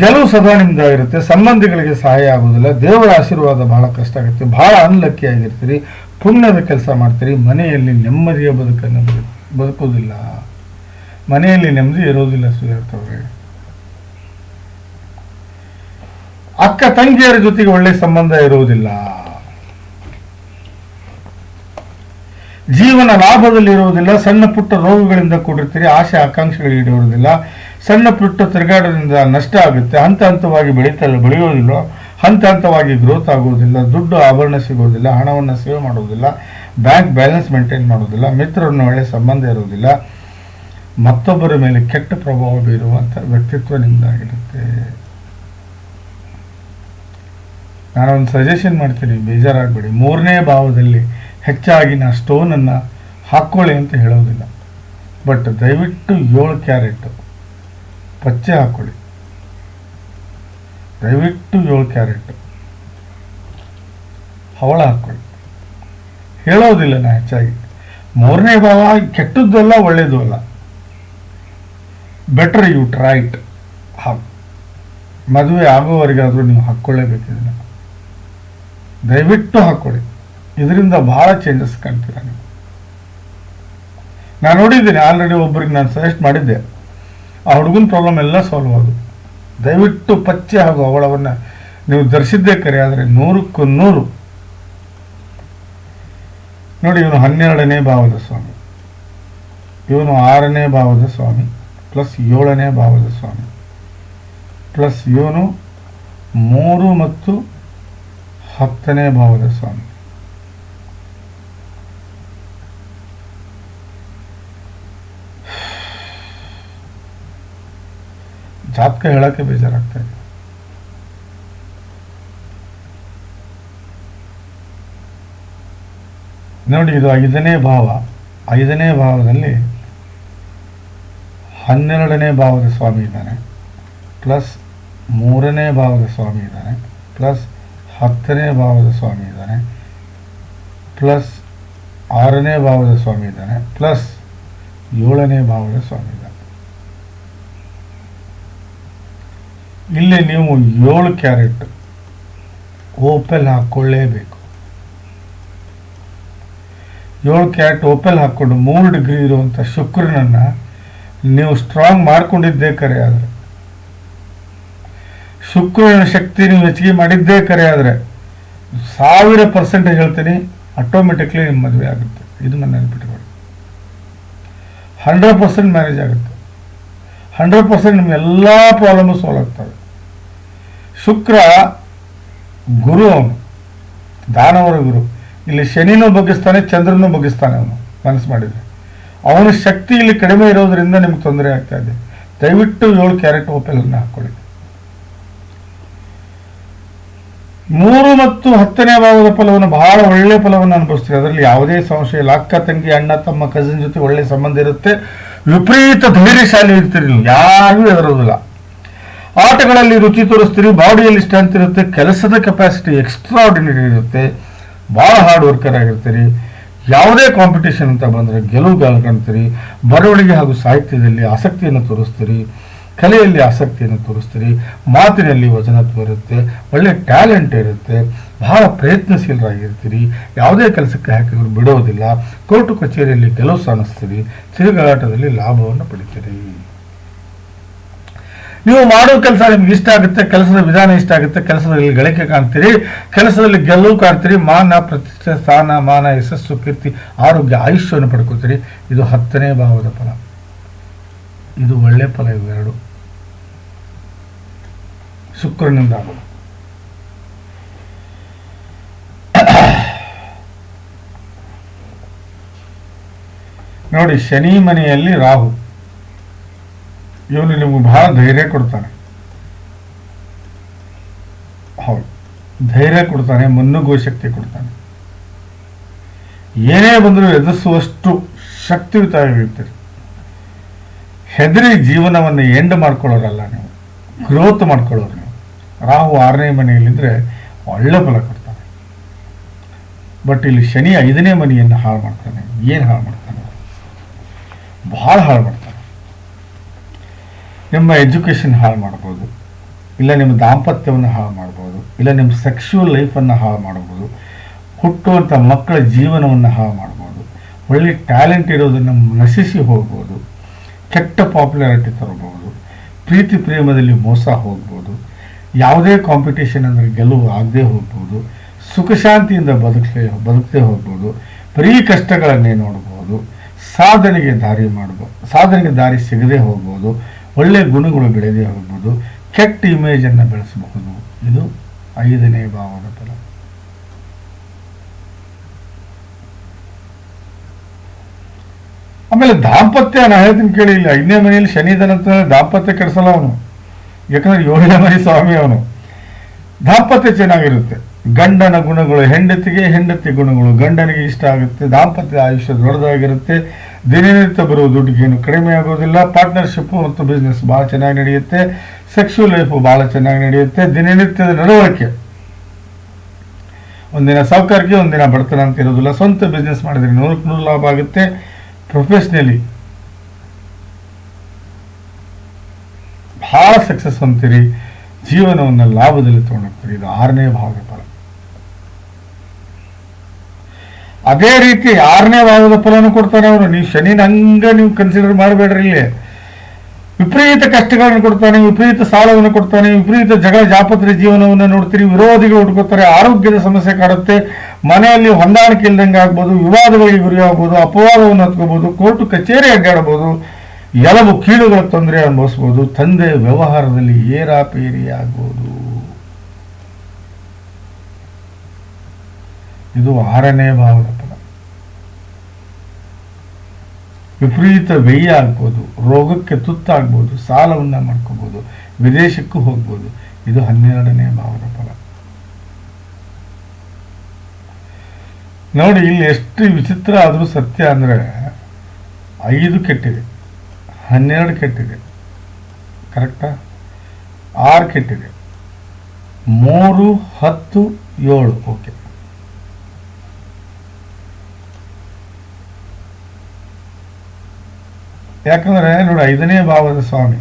ಗೆಲುವು ಸದಾ ನಿಮ್ದಾಗಿರುತ್ತೆ ಸಂಬಂಧಿಗಳಿಗೆ ಸಹಾಯ ಆಗೋದಿಲ್ಲ ದೇವರ ಆಶೀರ್ವಾದ ಬಹಳ ಕಷ್ಟ ಆಗುತ್ತೆ, ಬಹಳ ಅನ್ಲಕ್ಕಿ ಆಗಿರ್ತೀರಿ, ಪುಣ್ಯದ ಕೆಲಸ ಮಾಡ್ತೀರಿ, ಮನೆಯಲ್ಲಿ ನೆಮ್ಮದಿಯ ಬದುಕನ್ನು ಬದುಕೋದಿಲ್ಲ ಮನೆಯಲ್ಲಿ ನೆಮ್ಮದಿ ಇರೋದಿಲ್ಲ ಸುಧಾರ್ಥ ಅವರೇ. ಅಕ್ಕ ತಂಗಿಯರ ಜೊತೆಗೆ ಒಳ್ಳೆ ಸಂಬಂಧ ಇರುವುದಿಲ್ಲ. ಜೀವನ ಲಾಭದಲ್ಲಿ ಇರುವುದಿಲ್ಲ, ಸಣ್ಣ ಪುಟ್ಟ ರೋಗಗಳಿಂದ ಕೂಡಿರ್ತೀರಿ ಆಸೆ ಆಕಾಂಕ್ಷೆಗಳು ಈಡೇರುವುದಿಲ್ಲ. ಸಣ್ಣ ಪುಟ್ಟ ತಿರುಗಾಡೋದ್ರಿಂದ ನಷ್ಟ ಆಗುತ್ತೆ. ಹಂತ ಹಂತವಾಗಿ ಬೆಳೀತಲ್ಲ, ಬೆಳೆಯೋದಿಲ್ಲ. ಹಂತ ಹಂತವಾಗಿ ಗ್ರೋತ್ ಆಗೋದಿಲ್ಲ, ದುಡ್ಡು ಆಭರಣ ಸಿಗೋದಿಲ್ಲ, ಹಣವನ್ನು ಸೇವ್ ಮಾಡೋದಿಲ್ಲ ಬ್ಯಾಂಕ್ ಬ್ಯಾಲೆನ್ಸ್ ಮೇಂಟೈನ್ ಮಾಡೋದಿಲ್ಲ, ಮಿತ್ರರನ್ನು ಒಳ್ಳೆಯ ಸಂಬಂಧ ಇರೋದಿಲ್ಲ. ಮತ್ತೊಬ್ಬರ ಮೇಲೆ ಕೆಟ್ಟ ಪ್ರಭಾವ ಬೀರುವಂಥ ವ್ಯಕ್ತಿತ್ವ ನಿಮ್ಮದಾಗಿರುತ್ತೆ ನಾನೊಂದು ಸಜೆಷನ್ ಮಾಡ್ತೀನಿ, ಬೇಜಾರಾಗಬೇಡಿ. ಮೂರನೇ ಭಾವದಲ್ಲಿ ಹೆಚ್ಚಾಗಿ ನಾ ಸ್ಟೋನನ್ನು ಹಾಕ್ಕೊಳ್ಳಿ ಅಂತ ಹೇಳೋದಿಲ್ಲ. ಬಟ್ ದಯವಿಟ್ಟು ಏಳು ಕ್ಯಾರೆಟ್ ಪಚ್ಚೆ ಹಾಕ್ಕೊಳ್ಳಿ ದಯವಿಟ್ಟು ಏಳು ಕ್ಯಾರೆಟ್. ಹವಳ ಹಾಕ್ಕೊಳ್ಳಿ ಹೇಳೋದಿಲ್ಲ ನಾ ಹೆಚ್ಚಾಗಿ. ಮೂರನೇ ಭಾವ ಕೆಟ್ಟದ್ದು ಅಲ್ಲ ಒಳ್ಳೇದು ಅಲ್ಲ. ಬೆಟರ್ ಯು ಟ್ರೈಟ್ ಹಾಕ್. ಮದುವೆ ಆಗುವವರೆಗಾದರೂ ನೀವು ಹಾಕ್ಕೊಳ್ಳೇಬೇಕು ದಯವಿಟ್ಟು ಹಾಕ್ಕೊಳ್ಳಿ ಇದರಿಂದ ಬಹಳ ಚೇಂಜಸ್ ಕಾಣ್ತೀರ ನೀವು. ನಾನು ನೋಡಿದ್ದೀನಿ, ಆಲ್ರೆಡಿ ಒಬ್ಬರಿಗೆ ನಾನು ಸಜೆಸ್ಟ್ ಮಾಡಿದ್ದೆ. ಆ ಹುಡುಗನ ಪ್ರಾಬ್ಲಮ್ ಎಲ್ಲ ಸಾಲ್ವ್ ಆಗೋದು. ದಯವಿಟ್ಟು ಪಚ್ಚೆ ಹಾಗೂ ಅವಳವನ್ನು. ನೀವು ಧರಿಸಿದ್ದೇ ಕರೆ, ಆದರೆ ನೂರಕ್ಕೂ ನೂರು. ನೋಡಿ, ಇವನು ಹನ್ನೆರಡನೇ ಭಾವದ ಸ್ವಾಮಿ ಇವನು ಆರನೇ ಭಾವದ ಸ್ವಾಮಿ ಪ್ಲಸ್ ಏಳನೇ ಭಾವದ ಸ್ವಾಮಿ ಪ್ಲಸ್ ಇವನು ಮೂರು ಮತ್ತು ಹತ್ತನೇ ಭಾವದ ಸ್ವಾಮಿ ಜಾತಕ ಹೇಳಕ್ಕೆ ಬೇಜಾರಾಗ್ತಾ ಇದೆ. ನೋಡಿ, ಇದು ಐದನೇ ಭಾವ. ಐದನೇ ಭಾವದಲ್ಲಿ ಹನ್ನೆರಡನೇ ಭಾವದ ಸ್ವಾಮಿ ಇದ್ದಾನೆ ಪ್ಲಸ್ ಮೂರನೇ ಭಾವದ ಸ್ವಾಮಿ ಇದ್ದಾನೆ ಪ್ಲಸ್ ಹತ್ತನೇ ಭಾವದ ಸ್ವಾಮಿ ಇದ್ದಾನೆ ಪ್ಲಸ್ ಆರನೇ ಭಾವದ ಸ್ವಾಮಿ ಇದ್ದಾನೆ ಪ್ಲಸ್ ಏಳನೇ ಭಾವದ ಸ್ವಾಮಿ ಇದ್ದಾನೆ ಇಲ್ಲಿ ನೀವು ಏಳು ಕ್ಯಾರೆಟ್ ಓಪೆಲ್ ಹಾಕ್ಕೊಳ್ಳೇಬೇಕು. ಏಳು ಕ್ಯಾರೆಟ್ ಓಪೆಲ್ ಹಾಕ್ಕೊಂಡು ಮೂರು ಡಿಗ್ರಿ ಇರುವಂಥ ಶುಕ್ರನನ್ನು ನೀವು ಸ್ಟ್ರಾಂಗ್ ಮಾಡ್ಕೊಂಡಿದ್ದೇ ಕರೆ ಆದರೆ. ಶುಕ್ರನ ಶಕ್ತಿ ನೀವು ಹೆಚ್ಚಿಗೆ ಮಾಡಿದ್ದೇ ಕರೆ ಆದರೆ ಸಾವಿರ ಪರ್ಸೆಂಟೇಜ್ ಹೇಳ್ತೀನಿ ಆಟೋಮೆಟಿಕ್ಲಿ ನಿಮ್ಮ ಮದುವೆ ಆಗುತ್ತೆ. ಇದು ನನ್ನ ನೆನಪಿಟ್ಕೊಳ್ಳಿ ಹಂಡ್ರೆಡ್ ಪರ್ಸೆಂಟ್ ಮ್ಯಾರೇಜ್ ಆಗುತ್ತೆ. ಹಂಡ್ರೆಡ್ ಪರ್ಸೆಂಟ್ ನಿಮ್ಮ ಎಲ್ಲ ಪ್ರಾಬ್ಲಮು ಸಾಲ್ವ್ ಆಗ್ತವೆ. ಶುಕ್ರ ಗುರು, ದಾನವರ ಗುರು. ಇಲ್ಲಿ ಶನಿನೂ ಬಗ್ಗಿಸ್ತಾನೆ ಚಂದ್ರನೂ ಬಗ್ಗಿಸ್ತಾನೆ ಅವನು, ಮನಸ್ಸು ಮಾಡಿದರೆ. ಅವನ ಶಕ್ತಿ ಇಲ್ಲಿ ಕಡಿಮೆ ಇರೋದ್ರಿಂದ ನಿಮ್ಗೆ ತೊಂದರೆ ಆಗ್ತಾ ಇದೆ. ದಯವಿಟ್ಟು ಏಳು ಕ್ಯಾರೆಟ್ ಓಪೆಲನ್ನು ಹಾಕ್ಕೊಳ್ಳಿ. ಮೂರು ಮತ್ತು ಹತ್ತನೇ ಭಾಗದ ಫಲವನ್ನು, ಬಹಳ ಒಳ್ಳೆ ಫಲವನ್ನು ಅನುಭವಿಸ್ತೀವಿ ಅದರಲ್ಲಿ ಯಾವುದೇ ಸಂಶಯ ಇಲ್ಲ. ಅಕ್ಕ, ತಂಗಿ, ಅಣ್ಣ, ತಮ್ಮ ಕಸಿನ್ ಜೊತೆ ಒಳ್ಳೆ ಸಂಬಂಧ ಇರುತ್ತೆ. ವಿಪರೀತ ಧೈರ್ಯಶಾಲಿ ಇರ್ತೀರಿ ನೀವು. ಯಾರಿಗೂ ಹೆದರೋದಿಲ್ಲ. ಆಟಗಳಲ್ಲಿ ರುಚಿ ತೋರಿಸ್ತೀರಿ, ಬಾಡಿಯಲ್ಲಿ ಸ್ಟ್ರೆಂತ್ ಇರುತ್ತೆ, ಕೆಲಸದ ಕೆಪಾಸಿಟಿ ಎಕ್ಸ್ಟ್ರಾ ಆರ್ಡಿನರಿ ಇರುತ್ತೆ ಭಾಳ ಹಾರ್ಡ್ ವರ್ಕರ್ ಆಗಿರ್ತೀರಿ, ಯಾವುದೇ ಕಾಂಪಿಟೇಷನ್ ಅಂತ ಬಂದರೆ ಗೆಲುವು ಕಾಣ್ತೀರಿ ಬರವಣಿಗೆ ಹಾಗೂ ಸಾಹಿತ್ಯದಲ್ಲಿ ಆಸಕ್ತಿಯನ್ನು ತೋರಿಸ್ತೀರಿ, ಕಲೆಯಲ್ಲಿ ಆಸಕ್ತಿಯನ್ನು ತೋರಿಸ್ತೀರಿ, ಮಾತಿನಲ್ಲಿ ವಚನತ್ವ ಇರುತ್ತೆ, ಒಳ್ಳೆ ಟ್ಯಾಲೆಂಟ್ ಇರುತ್ತೆ, ಬಹಳ ಪ್ರಯತ್ನಶೀಲರಾಗಿರ್ತೀರಿ, ಯಾವುದೇ ಕೆಲಸಕ್ಕೆ ಹಾಕಿದ್ರು ಬಿಡೋದಿಲ್ಲ ಕೋರ್ಟು ಕಚೇರಿಯಲ್ಲಿ ಗೆಲುವು ಸಾಧಿಸ್ತೀರಿ ತಿರುಗಾಟದಲ್ಲಿ ಲಾಭವನ್ನು ಪಡಿತೀರಿ. ನೀವು ಮಾಡೋ ಕೆಲಸ ನಿಮ್ಗೆ ಇಷ್ಟ ಆಗುತ್ತೆ, ಕೆಲಸದ ವಿಧಾನ ಇಷ್ಟ ಆಗುತ್ತೆ ಕೆಲಸದಲ್ಲಿ ಗಳಿಕೆ ಕಾಣ್ತೀರಿ, ಕೆಲಸದಲ್ಲಿ ಗೆಲುವು ಕಾಣ್ತೀರಿ, ಮಾನ, ಪ್ರತಿಷ್ಠೆ, ಸ್ಥಾನ, ಮಾನ, ಯಶಸ್ಸು, ಕೀರ್ತಿ, ಆರೋಗ್ಯ, ಆಯುಷ್ಯವನ್ನು ಪಡ್ಕೋತೀರಿ ಇದು ಹತ್ತನೇ ಭಾವದ ಫಲ. ಇದು ಒಳ್ಳೆ ಫಲ ಇವೆರಡು ಶುಕ್ರನಿಂದ ನೋಡಿ, ಶನಿ ಮನೆಯಲ್ಲಿ ರಾಹು. ಇವನು ನಿಮಗೆ ಬಹಳ ಧೈರ್ಯ ಕೊಡ್ತಾನೆ. ಹೌದು. ಧೈರ್ಯ ಕೊಡ್ತಾನೆ, ಮನ್ನುಗೋ ಶಕ್ತಿ ಕೊಡ್ತಾನೆ. ಏನೇ ಬಂದರೂ ಎದುರಿಸುವಷ್ಟು ಶಕ್ತಿಯುತವಾಗಿರ್ತೀರಿ ಹೆದರಿ ಜೀವನವನ್ನು ಎಂಡ್ ಮಾಡ್ಕೊಳ್ಳೋರಲ್ಲ ನೀವು. ಗ್ರೋತ್ ಮಾಡ್ಕೊಳ್ಳೋರು ನೀವು. ರಾಹು ಆರನೇ ಮನೆಯಲ್ಲಿದ್ದರೆ ಒಳ್ಳೆ ಫಲ ಕೊಡ್ತಾನೆ. ಬಟ್ ಇಲ್ಲಿ ಶನಿ ಐದನೇ ಮನೆಯನ್ನು ಹಾಳು ಮಾಡ್ತಾನೆ. ಏನು ಹಾಳು ಮಾಡ್ತಾನೆ? ಭಾಳ ಹಾಳು ಮಾಡ್ತಾನೆ. ನಿಮ್ಮ ಎಜುಕೇಷನ್ ಹಾಳು ಮಾಡ್ಬೋದು. ಇಲ್ಲ ನಿಮ್ಮ ದಾಂಪತ್ಯವನ್ನು ಹಾಳು ಮಾಡ್ಬೋದು. ಇಲ್ಲ ನಿಮ್ಮ ಸೆಕ್ಷುವಲ್ ಲೈಫನ್ನು ಹಾಳು ಮಾಡ್ಬೋದು. ಹುಟ್ಟುವಂಥ ಮಕ್ಕಳ ಜೀವನವನ್ನು ಹಾಳು ಮಾಡ್ಬೋದು. ಒಳ್ಳೆ ಟ್ಯಾಲೆಂಟ್ ಇರೋದನ್ನು ನಶಿಸಿ ಹೋಗ್ಬೋದು. ಕೆಟ್ಟ ಪಾಪ್ಯುಲಾರಿಟಿ ತರಬಹುದು ಪ್ರೀತಿ ಪ್ರೇಮದಲ್ಲಿ ಮೋಸ ಹೋಗ್ಬೋದು. ಯಾವುದೇ ಕಾಂಪಿಟೇಷನ್ ಅಂದರೆ ಗೆಲುವು ಆಗದೆ ಹೋಗ್ಬೋದು. ಸುಖಶಾಂತಿಯಿಂದ ಬದುಕಲೇ ಬದುಕದೆ ಹೋಗ್ಬೋದು. ಬರೀ ಕಷ್ಟಗಳನ್ನೇ ನೋಡ್ಬೋದು. ಸಾಧನೆಗೆ ದಾರಿ ಮಾಡ್ಬೋದು ಸಾಧನೆಗೆ ದಾರಿ ಸಿಗದೆ ಹೋಗ್ಬೋದು. ಒಳ್ಳೆಯ ಗುಣಗಳು ಬೆಳೆದೇ ಹೋಗ್ಬೋದು ಕೆಟ್ಟ ಇಮೇಜನ್ನು ಬೆಳೆಸಬಹುದು ಇದು ಐದನೇ ಭಾವದ ಫಲ. ಆಮೇಲೆ ದಾಂಪತ್ಯ ನಾನು ಹೇಳ್ತೀನಿ ಕೇಳಿ, ಇಲ್ಲಿ ಐದನೇ ಮನೆಯಲ್ಲಿ ಶನಿಧನ ದಾಂಪತ್ಯ ಕೆಡಿಸಲ್ಲ ಅವನು. ಯಾಕಂದ್ರೆ ಏಳನೇ ಮನೆ ಸ್ವಾಮಿ ಅವನು. ದಾಂಪತ್ಯ ಚೆನ್ನಾಗಿರುತ್ತೆ. ಗಂಡನ ಗುಣಗಳು, ಹೆಂಡತಿಗೆ ಹೆಂಡತಿ ಗುಣಗಳು, ಗಂಡನಿಗೆ ಇಷ್ಟ ಆಗುತ್ತೆ, ದಾಂಪತ್ಯ ಆಯುಷ್ಯ ದೊಡ್ಡದಾಗಿರುತ್ತೆ. ದಿನನಿತ್ಯ ಬರುವ ದುಡ್ಡಿಗೇನು ಕಡಿಮೆ ಆಗೋದಿಲ್ಲ. ಪಾರ್ಟ್ನರ್ಶಿಪ್ ಮತ್ತು ಬಿಸ್ನೆಸ್ ಭಾಳ ಚೆನ್ನಾಗಿ ನಡೆಯುತ್ತೆ. ಸೆಕ್ಸುವಲ್ ಲೈಫು ಭಾಳ ಚೆನ್ನಾಗಿ ನಡೆಯುತ್ತೆ. ದಿನನಿತ್ಯದ ನಡವಳಿಕೆ. ಒಂದಿನ ಸಾವುಕಾರಿಕೆ ಒಂದಿನ ಬಡತನ ಅಂತ ಇರೋದಿಲ್ಲ. ಸ್ವಂತ ಬಿಸ್ನೆಸ್ ಮಾಡಿದ್ರೆ ನೂರಕ್ಕೆ ನೂರು ಲಾಭ ಆಗುತ್ತೆ. ಪ್ರೊಫೆಷ್ನಲಿ ಭಾಳ ಸಕ್ಸಸ್ ಅಂತೀರಿ. ಜೀವನವನ್ನು ಲಾಭದಲ್ಲಿ ತಗೊಂಡೋಗ್ತೀರಿ. ಇದು ಆರನೇ ಭಾಗದ ಫಲ ಅದೇ ರೀತಿ ಆರನೇ ಭಾವದ ಫಲನೂ ಕೊಡ್ತಾನೆ ಅವರು. ನೀವು ಶನಿನ ಹಂಗ ನೀವು ಕನ್ಸಿಡರ್ ಮಾಡಬೇಡ್ರಿ ಇಲ್ಲಿ. ವಿಪರೀತ ಕಷ್ಟಗಳನ್ನು ಕೊಡ್ತಾನೆ, ವಿಪರೀತ ಸಾಲವನ್ನು ಕೊಡ್ತಾನೆ, ವಿಪರೀತ ಜಗಳ ಜಾಪತ್ರೆ ಜೀವನವನ್ನು ನೋಡ್ತೀರಿ, ವಿರೋಧಿಗಳು ಹುಡ್ಕೋತಾರೆ, ಆರೋಗ್ಯದ ಸಮಸ್ಯೆ ಕಾಡುತ್ತೆ, ಮನೆಯಲ್ಲಿ ಹೊಂದಾಣಿಕೆ ಇಲ್ದಂಗೆ ಆಗ್ಬೋದು, ವಿವಾದಗಳಿಗೆ ಗುರಿಯಾಗ್ಬೋದು ಅಪವಾದವನ್ನು ಹತ್ಕೋಬಹುದು ಕೋರ್ಟ್ ಕಚೇರಿ ಅಡ್ಡಾಡಬಹುದು ಎಲವು ಕೀಳುಗಳ ತೊಂದರೆ ಅನುಭವಿಸ್ಬೋದು, ತಂದೆ ವ್ಯವಹಾರದಲ್ಲಿ ಏರಾಪೇರಿ ಆಗ್ಬೋದು ಇದು ಆರನೇ ಭಾವದ ಫಲ ವಿಪರೀತ ವ್ಯಯ ಆಗ್ಬೋದು, ರೋಗಕ್ಕೆ ತುತ್ತಾಗ್ಬೋದು, ಸಾಲವನ್ನ ಮಾಡ್ಕೋಬಹುದು ವಿದೇಶಕ್ಕೂ ಹೋಗ್ಬೋದು, ಇದು ಹನ್ನೆರಡನೇ ಭಾವದ ಫಲ ನೋಡಿ, ಇಲ್ಲಿ ಎಷ್ಟು ವಿಚಿತ್ರ ಆದರೂ ಸತ್ಯ ಅಂದ್ರೆ ಐದು ಕೆಟ್ಟಿದೆ, ಹನ್ನೆರಡು ಕೆಟ್ಟಿದೆ. ಕರೆಕ್ಟಾ? ಆರು ಕೆಟ್ಟಿದೆ. ಮೂರು, ಹತ್ತು, ಏಳು, ಓಕೆ. ಯಾಕಂದ್ರೆ ನೋಡಿ, ಐದನೇ ಭಾವದ ಸ್ವಾಮಿ,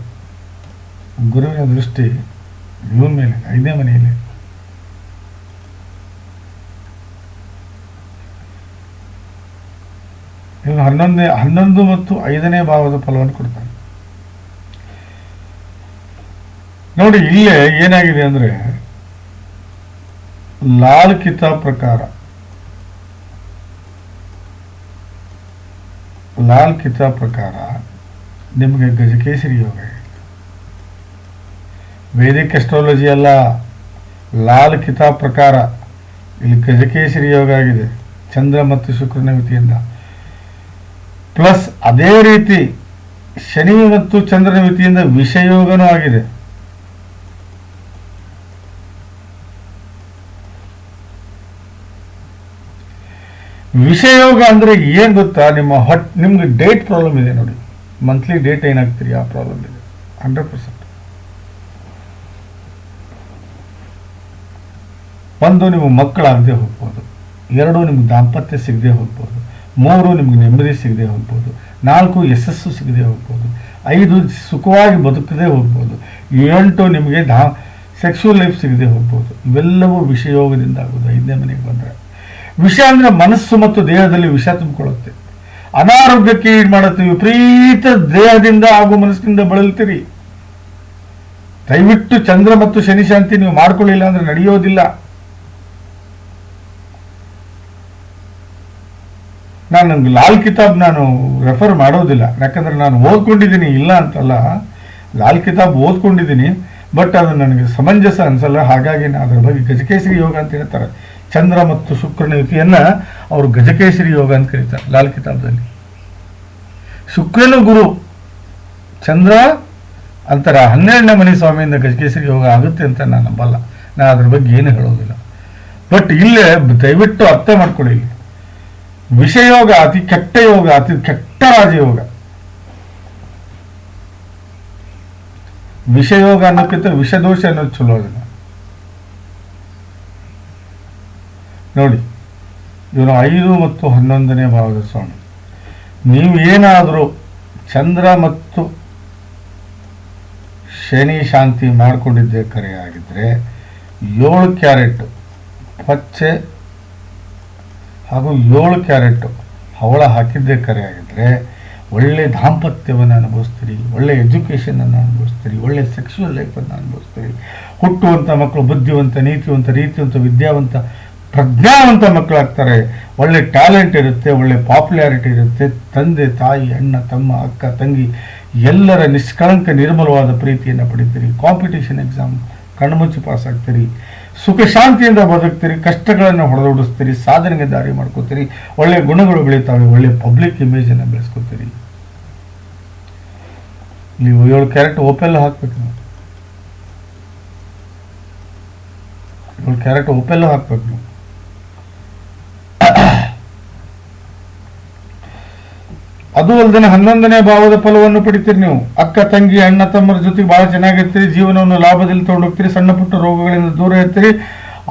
ಗುರುವಿನ ದೃಷ್ಟಿ ಇವನ ಮೇಲೆ, ಐದನೇ ಮನೆಯಲ್ಲಿ. ಇವನು ಹನ್ನೊಂದನೇ, ಹನ್ನೊಂದು ಮತ್ತು ಐದನೇ ಭಾವದ ಫಲವನ್ನು ಕೊಡ್ತಾನೆ. ನೋಡಿ, ಇಲ್ಲೇ ಏನಾಗಿದೆ ಅಂದ್ರೆ, ಲಾಲ್ ಕಿತಾಬ್ ಪ್ರಕಾರ, ಲಾಲ್ ಕಿತಾಬ್ ಪ್ರಕಾರ ನಿಮಗೆ ಗಜಕೇಸರಿ ಯೋಗ. ವೇದಿಕ್ ಎಸ್ಟ್ರಾಲಜಿ ಎಲ್ಲ ಲಾಲ್ ಕಿತಾಬ್ ಪ್ರಕಾರ ಇಲ್ಲಿ ಗಜಕೇಸರಿ ಯೋಗ ಆಗಿದೆ, ಚಂದ್ರ ಮತ್ತು ಶುಕ್ರನ ಮಿತಿಯಿಂದ. ಪ್ಲಸ್ ಅದೇ ರೀತಿ ಶನಿ ಮತ್ತು ಚಂದ್ರನ ಮಿತಿಯಿಂದ ವಿಷಯೋಗನೂ ಆಗಿದೆ. ವಿಷಯೋಗ ಅಂದ್ರೆ ಏನ್ ಗೊತ್ತಾ? ನಿಮ್ಮ ಹೊಟ್ಟೆ ನಿಮ್ಗೆ ಡೇಟ್ ಪ್ರಾಬ್ಲಮ್ ಇದೆ ನೋಡಿ. ಮಂತ್ಲಿ ಡೇಟ್ ಏನಾಗ್ತೀರಿ? ಆ ಪ್ರಾಬ್ಲಮ್ ಇದೆ ಹಂಡ್ರೆಡ್ ಪರ್ಸೆಂಟ್ ಒಂದು ನೀವು ಮಕ್ಕಳಾಗದೆ ಹೋಗ್ಬೋದು. ಎರಡು ನಿಮ್ಗೆ ದಾಂಪತ್ಯ ಸಿಗದೆ ಹೋಗ್ಬೋದು. ಮೂರು ನಿಮ್ಗೆ ನೆಮ್ಮದಿ ಸಿಗದೆ ಹೋಗ್ಬೋದು. ನಾಲ್ಕು ಯಶಸ್ಸು ಸಿಗದೆ ಹೋಗ್ಬೋದು. ಐದು ಸುಖವಾಗಿ ಬದುಕದೆ ಹೋಗ್ಬೋದು. ಎಂಟು ನಿಮಗೆ ದಾ ಸೆಕ್ಸುವಲ್ ಲೈಫ್ ಸಿಗದೆ ಹೋಗ್ಬೋದು. ಇವೆಲ್ಲವೂ ವಿಷಯೋಗದಿಂದ ಆಗೋದು. ಐದನೇ ಮನೆಗೆ ಬಂದರೆ. ವಿಷ ಅಂದ್ರೆ ಮನಸ್ಸು ಮತ್ತು ದೇಹದಲ್ಲಿ ವಿಷ ತುಂಬಿಕೊಳ್ಳುತ್ತೆ. ಅನಾರೋಗ್ಯಕ್ಕೆ ಈಡು ಮಾಡುತ್ತೆ ವಿಪರೀತ ದೇಹದಿಂದ ಹಾಗೂ ಮನಸ್ಸಿನಿಂದ ಬಳಲ್ತೀರಿ. ದಯವಿಟ್ಟು ಚಂದ್ರ ಮತ್ತು ಶನಿ ಶಾಂತಿ ನೀವು ಮಾಡ್ಕೊಳ್ಳಿಲ್ಲ ಅಂದ್ರೆ ನಡೆಯೋದಿಲ್ಲ. ನಾನು ಲಾಲ್ ಕಿತಾಬ್ ನಾನು ರೆಫರ್ ಮಾಡೋದಿಲ್ಲ. ಯಾಕಂದ್ರೆ ನಾನು ಓದ್ಕೊಂಡಿದ್ದೀನಿ, ಇಲ್ಲ ಅಂತಲ್ಲ. ಲಾಲ್ ಕಿತಾಬ್ ಓದ್ಕೊಂಡಿದ್ದೀನಿ ಬಟ್ ಅದು ನನಗೆ ಸಮಂಜಸ ಅನ್ಸಲ್ಲ. ಹಾಗಾಗಿ ನಾನು ಅದ್ರ ಬಗ್ಗೆ ಗಜಕೇಸರಿ ಯೋಗ ಅಂತ ಹೇಳ್ತಾರೆ. ಚಂದ್ರ ಮತ್ತು ಶುಕ್ರನ ಯುತಿಯನ್ನ ಅವರು ಗಜಕೇಶರಿ ಯೋಗ ಅಂತ ಕರೀತಾರೆ, ಲಾಲ್ ಕಿತಾಬ್ದಲ್ಲಿ. ಶುಕ್ರನು ಗುರು ಚಂದ್ರ, ಅಂತರ ಹನ್ನೆರಡನೇ ಮನೆ ಸ್ವಾಮಿಯಿಂದ ಗಜಕೇಶರಿ ಯೋಗ ಆಗುತ್ತೆ ಅಂತ ನಾನು ನಂಬಲ್ಲ. ನಾನು ಅದ್ರ ಬಗ್ಗೆ ಏನು ಹೇಳೋದಿಲ್ಲ. ಬಟ್ ಇಲ್ಲೇ ದಯವಿಟ್ಟು ಅರ್ಥ ಮಾಡ್ಕೊಳ್ಳಿ ಇಲ್ಲಿ. ವಿಷಯೋಗ ಅತಿ ಕೆಟ್ಟ ಯೋಗ, ಅತಿ ಕೆಟ್ಟ ರಾಜಯೋಗ. ವಿಷಯೋಗ ಅನ್ನೋಕ್ಕಿಂತ ವಿಷದೋಷ ಅನ್ನೋದು ಚಲೋ ಅದನ್ನ ನೋಡಿ ಇವನು ಐದು ಮತ್ತು ಹನ್ನೊಂದನೇ ಭಾವದ ಸ್ವಾಮಿ. ನೀವು ಏನಾದರೂ ಚಂದ್ರ ಮತ್ತು ಶನಿ ಶಾಂತಿ ಮಾಡಿಕೊಂಡಿದ್ದೇ ಕರೆ ಆಗಿದ್ರೆ, ಏಳು ಕ್ಯಾರೆಟ್ ಪಚ್ಚೆ ಹಾಗೂ ಏಳು ಕ್ಯಾರೆಟ್ ಹವಳ ಹಾಕಿದ್ದೇ ಕರೆ ಆಗಿದ್ರೆ, ಒಳ್ಳೆ ದಾಂಪತ್ಯವನ್ನು ಅನುಭವಿಸ್ತೀರಿ, ಒಳ್ಳೆ ಎಜುಕೇಷನನ್ನು ಅನುಭವಿಸ್ತೀರಿ, ಒಳ್ಳೆ ಸೆಕ್ಷುವಲ್ ಲೈಫನ್ನು ಅನುಭವಿಸ್ತೀರಿ. ಹುಟ್ಟುವಂಥ ಮಕ್ಕಳು ಬುದ್ಧಿವಂತ, ನೀತಿವಂತ, ರೀತಿವಂತ, ವಿದ್ಯಾವಂತ ಪ್ರಜ್ಞಾವಂತ ಮಕ್ಕಳಾಗ್ತಾರೆ. ಒಳ್ಳೆ ಟ್ಯಾಲೆಂಟ್ ಇರುತ್ತೆ, ಒಳ್ಳೆ ಪಾಪ್ಯುಲಾರಿಟಿ ಇರುತ್ತೆ. ತಂದೆ, ತಾಯಿ, ಅಣ್ಣ, ತಮ್ಮ, ಅಕ್ಕ, ತಂಗಿ, ಎಲ್ಲರ ನಿಷ್ಕಳಂಕ, ನಿರ್ಮಲವಾದ ಪ್ರೀತಿಯನ್ನು ಪಡಿತೀರಿ. ಕಾಂಪಿಟೇಷನ್ ಎಕ್ಸಾಮ್ ಕಣ್ಮುಚ್ಚಿ ಪಾಸ್ ಆಗ್ತೀರಿ. ಸುಖ, ಶಾಂತಿಯಿಂದ ಬದುಕ್ತೀರಿ. ಕಷ್ಟಗಳನ್ನು ಹೊಡೆದೋಡಿಸ್ತೀರಿ. ಸಾಧನೆಗೆ ದಾರಿ ಮಾಡ್ಕೋತೀರಿ. ಒಳ್ಳೆ ಗುಣಗಳು ಬೆಳೀತಾವೆ. ಒಳ್ಳೆ ಪಬ್ಲಿಕ್ ಇಮೇಜನ್ನು ಬೆಳೆಸ್ಕೋತೀರಿ. ನೀವು ಏಳು ಕ್ಯಾರೆಟ್ ಓಪೆಲ್ಲ ಹಾಕ್ಬೇಕು ನೀವು. ಏಳು ಕ್ಯಾರೆಟ್ ಓಪೆಲ್ಲ ಹಾಕ್ಬೇಕು ನೀವು. ಅದು ಅಲ್ಲದೆ ಹನ್ನೊಂದನೇ ಭಾವದ ಫಲವನ್ನು ಪಡಿತೀರಿ ನೀವು. ಅಕ್ಕ, ತಂಗಿ, ಅಣ್ಣ, ತಮ್ಮರ ಜೊತೆಗೆ ಬಹಳ ಚೆನ್ನಾಗಿರ್ತೀರಿ, ಜೀವನವನ್ನು ಲಾಭದಲ್ಲಿ ತಗೊಂಡೋಗ್ತೀರಿ, ಸಣ್ಣ ಪುಟ್ಟ ರೋಗಗಳಿಂದ ದೂರ ಇರ್ತೀರಿ,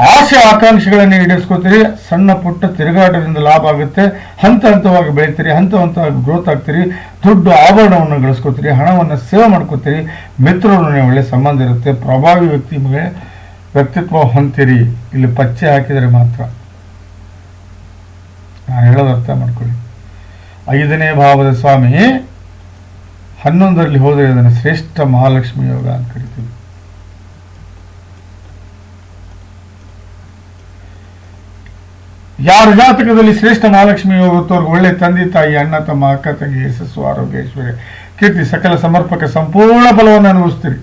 ಆಸೆ ಆಕಾಂಕ್ಷೆಗಳನ್ನು ಈಡೇರಿಸ್ಕೋತೀರಿ, ಸಣ್ಣ ಪುಟ್ಟ ತಿರುಗಾಟದಿಂದ ಲಾಭ ಆಗುತ್ತೆ, ಹಂತ ಹಂತವಾಗಿ ಬೆಳಿತೀರಿ, ಹಂತ ಹಂತವಾಗಿ ಗ್ರೋತ್ ಆಗ್ತೀರಿ, ದುಡ್ಡು ಆಭರಣವನ್ನು ಗಳಿಸ್ಕೋತೀರಿ, ಹಣವನ್ನು ಸೇವೆ ಮಾಡ್ಕೋತೀರಿ ಮಿತ್ರರೊಡನೆ ಒಳ್ಳೆ ಸಂಬಂಧ ಇರುತ್ತೆ, ಪ್ರಭಾವಿ ವ್ಯಕ್ತಿ ವ್ಯಕ್ತಿತ್ವ ಹೊಂತೀರಿ ಇಲ್ಲಿ ಪಚ್ಚೆ ಹಾಕಿದರೆ ಮಾತ್ರ. ನಾನು ಹೇಳೋದು ಅರ್ಥ ಮಾಡ್ಕೊಳ್ಳಿ. ಐದನೇ ಭಾವದ ಸ್ವಾಮಿ, ಹನ್ನೊಂದರಲ್ಲಿ ಹೋದರೆ ಅದನ್ನು ಶ್ರೇಷ್ಠ ಮಹಾಲಕ್ಷ್ಮಿ ಯೋಗ ಅಂತ ಕರಿತೀವಿ. ಯಾರ ಜಾತಕದಲ್ಲಿ ಶ್ರೇಷ್ಠ ಮಹಾಲಕ್ಷ್ಮಿ ಯೋಗ ತೋರ್ಗ, ಒಳ್ಳೆ ತಂದೆ ತಾಯಿ, ಅಣ್ಣ ತಮ್ಮ, ಅಕ್ಕ ತಂಗಿ, ಯಶಸ್ಸು ಆರೋಗ್ಯ ಕೀರ್ತಿ, ಸಕಲ ಸಮರ್ಪಕ, ಸಂಪೂರ್ಣ ಬಲವನ್ನು ಅನುಭವಿಸ್ತೀರಿ.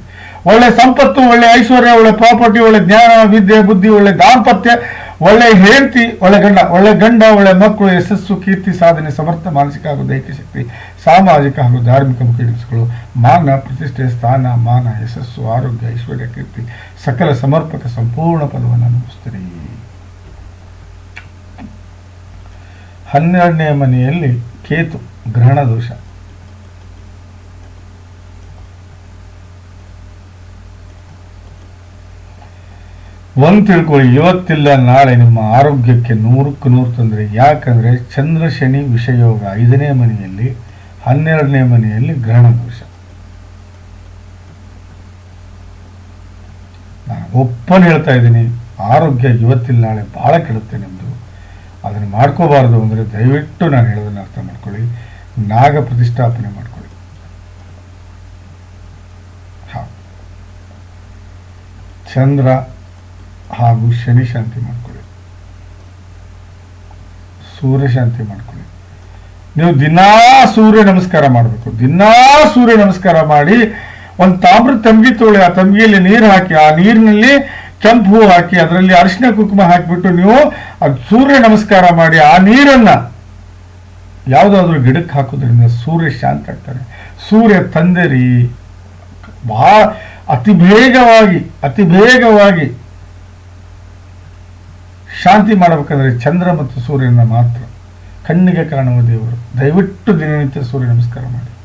ಒಳ್ಳೆ ಸಂಪತ್ತು, ಒಳ್ಳೆ ಐಶ್ವರ್ಯ, ಒಳ್ಳೆ ಪ್ರಾಪರ್ಟಿ, ಒಳ್ಳೆ ಜ್ಞಾನ, ವಿದ್ಯೆ, ಬುದ್ಧಿ, ಒಳ್ಳೆ ದಾಂಪತ್ಯ ಒಳ್ಳೆ ಹೆಂಡತಿ, ಒಳ್ಳೆ ಗಂಡ ಒಳ್ಳೆ ಗಂಡ, ಒಳ್ಳೆ ಮಕ್ಕಳು, ಯಶಸ್ಸು, ಕೀರ್ತಿ, ಸಾಧನೆ, ಸಮರ್ಥ, ಮಾನಸಿಕ ಹಾಗೂ ದೈಹಿಕ ಶಕ್ತಿ, ಸಾಮಾಜಿಕ ಹಾಗೂ ಧಾರ್ಮಿಕ ಮುಖ್ಯಗಳು ಮಾನ, ಪ್ರತಿಷ್ಠೆ, ಸ್ಥಾನ, ಮಾನ, ಯಶಸ್ಸು, ಆರೋಗ್ಯ, ಐಶ್ವರ್ಯ, ಕೀರ್ತಿ, ಸಕಲ ಸಮರ್ಪಕ ಸಂಪೂರ್ಣ ಫಲವನ್ನು ಅನುಭವಿಸ್ತೀರಿ. ಹನ್ನೆರಡನೇ ಮನೆಯಲ್ಲಿ ಕೇತು, ಗ್ರಹಣ ದೋಷ. ಒಂದು ತಿಳ್ಕೊಳ್ಳಿ, ಇವತ್ತಿಲ್ಲ, ನಾಳೆ ನಿಮ್ಮ ಆರೋಗ್ಯಕ್ಕೆ ನೂರಕ್ಕೆ ನೂರು ತೊಂದರೆ. ಯಾಕಂದರೆ ಚಂದ್ರ ಶನಿ ವಿಷಯೋಗ ಐದನೇ ಮನೆಯಲ್ಲಿ, ಹನ್ನೆರಡನೇ ಮನೆಯಲ್ಲಿ ಗ್ರಹಣ ದೋಷ. ನಾನು ಒಪ್ಪನ್ ಹೇಳ್ತಾ ಇದ್ದೀನಿ, ಆರೋಗ್ಯ ಇವತ್ತಿಲ್ಲ, ನಾಳೆ ಭಾಳ ಕೆಡುತ್ತೆ ನಿಮ್ಮದು ಅದನ್ನು ಮಾಡ್ಕೋಬಾರ್ದು ಅಂದರೆ ದಯವಿಟ್ಟು ನಾನು ಹೇಳೋದನ್ನು ಅರ್ಥ ಮಾಡ್ಕೊಳ್ಳಿ, ನಾಗ ಪ್ರತಿಷ್ಠಾಪನೆ ಮಾಡ್ಕೊಳ್ಳಿ. ಚಂದ್ರ ಹಾಗೂ ಶನಿ ಶಾಂತಿ ಮಾಡ್ಕೊಳ್ಳಿ ಸೂರ್ಯ ಶಾಂತಿ ಮಾಡ್ಕೊಳ್ಳಿ ನೀವು ದಿನಾ ಸೂರ್ಯ ನಮಸ್ಕಾರ ಮಾಡಬೇಕು. ದಿನಾ ಸೂರ್ಯ ನಮಸ್ಕಾರ ಮಾಡಿ ಒಂದು ತಾಮ್ರ ತಂಬಿ ತೋಳಿ, ಆ ತಂಬಿಯಲ್ಲಿ ನೀರು ಹಾಕಿ, ಆ ನೀರಿನಲ್ಲಿ ಕೆಂಪು ಹೂ ಹಾಕಿ, ಅದರಲ್ಲಿ ಅರಿಶಿನ ಕುಂಕುಮ ಹಾಕಿಬಿಟ್ಟು ನೀವು ಅದು ಸೂರ್ಯ ನಮಸ್ಕಾರ ಮಾಡಿ, ಆ ನೀರನ್ನ ಯಾವುದಾದ್ರೂ ಗಿಡಕ್ಕೆ ಹಾಕೋದ್ರಿಂದ ಸೂರ್ಯ ಶಾಂತ ಆಗ್ತಾನೆ. ಸೂರ್ಯ ತಂದೆರಿ ಬಹಳ ಅತಿ ಬೇಗವಾಗಿ ಅತಿ ಬೇಗವಾಗಿ ಶಾಂತಿ ಮಾಡಬೇಕಂದ್ರೆ ಚಂದ್ರ ಮತ್ತು ಸೂರ್ಯನ ಮಾತ್ರ. ಕಣ್ಣಿಗೆ ಕಾಣುವ ದೇವರು. ದಯವಿಟ್ಟು ದಿನನಿತ್ಯ ಸೂರ್ಯ ನಮಸ್ಕಾರ ಮಾಡಿ.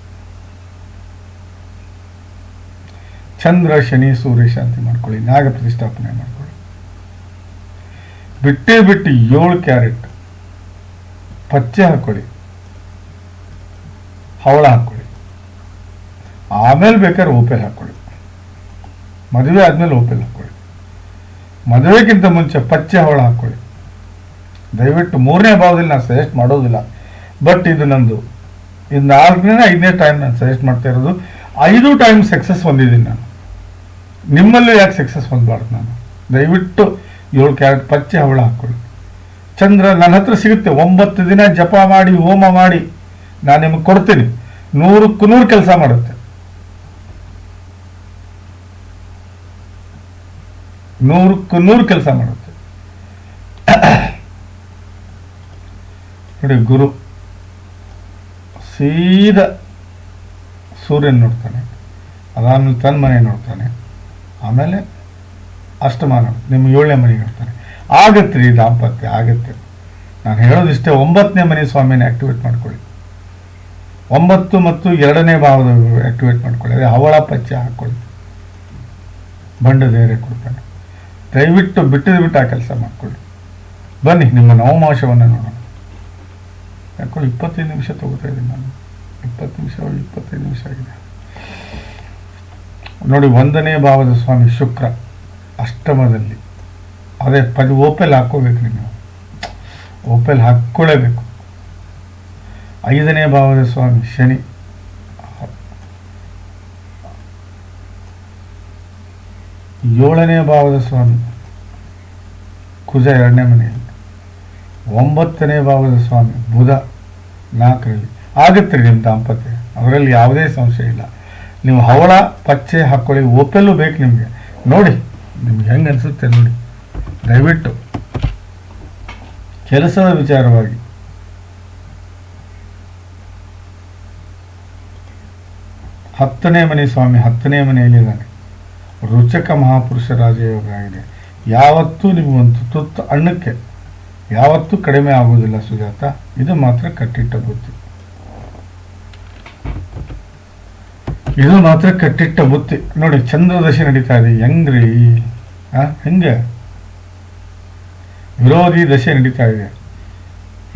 ಚಂದ್ರ, ಶನಿ, ಸೂರ್ಯ ಶಾಂತಿ ಮಾಡ್ಕೊಳ್ಳಿ. ನಾಗ ಪ್ರತಿಷ್ಠಾಪನೆ ಮಾಡ್ಕೊಳ್ಳಿ. ಬಿಟ್ಟೇ ಬಿಟ್ಟು ಏಳು ಕ್ಯಾರೆಟ್. ಪಚ್ಚೆ ಹಾಕೊಳ್ಳಿ. ಹವಳ ಹಾಕೊಳ್ಳಿ. ಆಮೇಲೆ ಬೇಕಾದ್ರೆ ಓಪೆಲ್ ಹಾಕೊಳ್ಳಿ. ಮದುವೆ ಆದ್ಮೇಲೆ ಓಪೆಲ್ ಹಾಕೊಳ್ಳಿ. ಮದುವೆಗಿಂತ ಮುಂಚೆ ಪಚ್ಚೆ ಹವಳ ಹಾಕೊಳ್ಳಿ. ದಯವಿಟ್ಟು ಮೂರನೇ ಭಾವದಲ್ಲಿ ನಾನು ಸಜೆಸ್ಟ್ ಮಾಡೋದಿಲ್ಲ. ಬಟ್ ಇದು ನಂದು. ಇದು ನಾಲ್ಕನೇ ಐದನೇ ಟೈಮ್ ನಾನು ಸಜೆಸ್ಟ್ ಮಾಡ್ತಾ ಇರೋದು, ಐದು ಟೈಮ್ ಸಕ್ಸಸ್ ಹೊಂದಿದ್ದೀನಿ ನಾನು. ನಿಮ್ಮಲ್ಲೂ ಯಾಕೆ ಸಕ್ಸಸ್ ಹೊಂದಬಾರ್ದು ನಾನು? ದಯವಿಟ್ಟು ಏಳು ಕ್ಯಾರೆಟ್ ಪಚ್ಚೆ ಹವಳ ಹಾಕೊಳ್ಳಿ. ಚಂದ್ರ ನನ್ನ ಹತ್ರ ಸಿಗುತ್ತೆ. ಒಂಬತ್ತು ದಿನ ಜಪ ಮಾಡಿ, ಹೋಮ ಮಾಡಿ. ನಾನು ನಿಮಗೆ ಕೊಡ್ತೀನಿ. ನೂರಕ್ಕೂ ನೂರು ಕೆಲಸ ಮಾಡುತ್ತೆ. ನೂರಕ್ಕೂ ನೂರು ಕೆಲಸ ಮಾಡುತ್ತೆ. ನೋಡಿ ಗುರು ಸೀದಾ ಸೂರ್ಯನ ನೋಡ್ತಾನೆ ಅದಾದ್ಮೇಲೆ ತನ್ನ ಮನೆ ನೋಡ್ತಾನೆ, ಆಮೇಲೆ ಅಷ್ಟಮಾನ ನಿಮ್ಮ ಏಳನೇ ಮನೆ ನೋಡ್ತಾನೆ. ಆಗತ್ತೆ ರೀ ದಾಂಪತ್ಯ, ಆಗತ್ತೆ. ನಾನು ಹೇಳೋದಿಷ್ಟೇ ಒಂಬತ್ತನೇ ಮನೆ ಸ್ವಾಮಿನ ಆಕ್ಟಿವೇಟ್ ಮಾಡ್ಕೊಳ್ಳಿ. ಒಂಬತ್ತು ಮತ್ತು ಎರಡನೇ ಭಾವದ ಆಕ್ಟಿವೇಟ್ ಮಾಡ್ಕೊಳ್ಳಿ, ಅದೇ ಹವಳ ಪಚ್ಚೆ ಹಾಕ್ಕೊಳ್ಳಿ. ಬಂಡ ಧೈರ್ಯ ಕೊಡ್ತಾನೆ. ದಯವಿಟ್ಟು ಬಿಟ್ಟಿದ ಬಿಟ್ಟು ಆ ಕೆಲಸ ಮಾಡ್ಕೊಳ್ಳಿ. ಬನ್ನಿ, ನಿಮ್ಮ ನವಮಾಶವನ್ನು ನೋಡೋಣ. ಯಾಕೋ ಇಪ್ಪತ್ತೈದು ನಿಮಿಷ ತಗೋತಾ ಇದ್ದೀನಿ ನಾನು. ಇಪ್ಪತ್ತು ನಿಮಿಷ ಇಪ್ಪತ್ತೈದು ನಿಮಿಷ ಆಗಿದೆ. ನೋಡಿ, ಒಂದನೇ ಭಾವದ ಸ್ವಾಮಿ ಶುಕ್ರ ಅಷ್ಟಮದಲ್ಲಿ. ಅದೇ, ಪದ ಓಪೆಲ್ ಹಾಕ್ಕೋಬೇಕು ನೀವು. ಓಪೆಲ್ ಹಾಕ್ಕೊಳ್ಳೇಬೇಕು ಐದನೇ ಭಾವದ ಸ್ವಾಮಿ ಶನಿ. ಏಳನೇ ಭಾವದ ಸ್ವಾಮಿ, ಕುಜ ಎರಡನೇ ಮನೆಯಲ್ಲಿ. ಒಂಬತ್ತನೇ ಭಾವದ ಸ್ವಾಮಿ, ಬುಧ ನಾಲ್ಕರಲ್ಲಿ. ಆಗುತ್ತೆ ನಿಮ್ಮ ದಾಂಪತ್ಯ? ಅದರಲ್ಲಿ ಯಾವುದೇ ಸಂಶಯ ಇಲ್ಲ. ನೀವು ಹವಳ, ಪಚ್ಚೆ ಹಾಕ್ಕೊಳ್ಳಿ ಓಪೆಲ್ಲೂ ಬೇಕು ನಿಮಗೆ. ನೋಡಿ, ನಿಮ್ಗೆ ಹೆಂಗೆ ಅನಿಸುತ್ತೆ ನೋಡಿ. ದಯವಿಟ್ಟು ಕೆಲಸದ ವಿಚಾರವಾಗಿ. ಹತ್ತನೇ ಮನೆ ಸ್ವಾಮಿ ಹತ್ತನೇ ಮನೆಯಲ್ಲಿದ್ದಾನೆ. ರುಚಕ ಮಹಾಪುರುಷ ರಾಜಯೋಗ ಆಗಿದೆ ಯಾವತ್ತೂ ನಿಮಗೊಂದು ತುತ್ತು ಅನ್ನಕ್ಕೆ, ಯಾವತ್ತೂ ಕಡಿಮೆ ಆಗುವುದಿಲ್ಲ ಸುಜಾತ. ಇದು ಮಾತ್ರ ಕಟ್ಟಿಟ್ಟ ಬುತ್ತಿ ಇದು ಮಾತ್ರ ಕಟ್ಟಿಟ್ಟ ಬುತ್ತಿ ನೋಡಿ ಚಂದ್ರದಶೆ ನಡೀತಾ ಇದೆ. ಹೆಂಗ್ರಿ? ಹೆಂಗೆ? ವಿರೋಧಿ ದಶೆ ನಡೀತಾ ಇದೆ.